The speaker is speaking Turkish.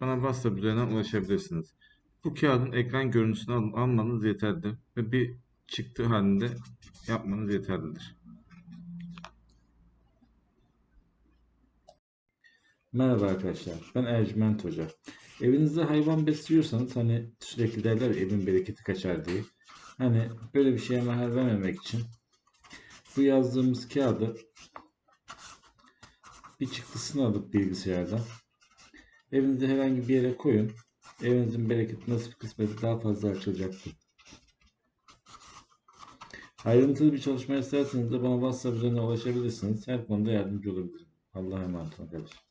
bana WhatsApp üzerinden ulaşabilirsiniz. Bu kağıdın ekran görüntüsünü al- almanız yeterlidir ve bir çıktı halinde yapmanız yeterlidir. Merhaba arkadaşlar, ben Ercüment Hoca. Evinizde hayvan besliyorsanız hani sürekli derler evin bereketi kaçar diye. Hani böyle bir şeye mahal vermemek için bu yazdığımız kağıdı bir çıktısını alıp bilgisayardan evinizde herhangi bir yere koyun. Evinizin bereketi nasip kısmeti daha fazla açılacaktır. Ayrıntılı bir çalışma isterseniz de bana WhatsApp üzerinden ulaşabilirsiniz. Her konuda yardımcı olabilirim. Allah'a emanet olun arkadaşlar.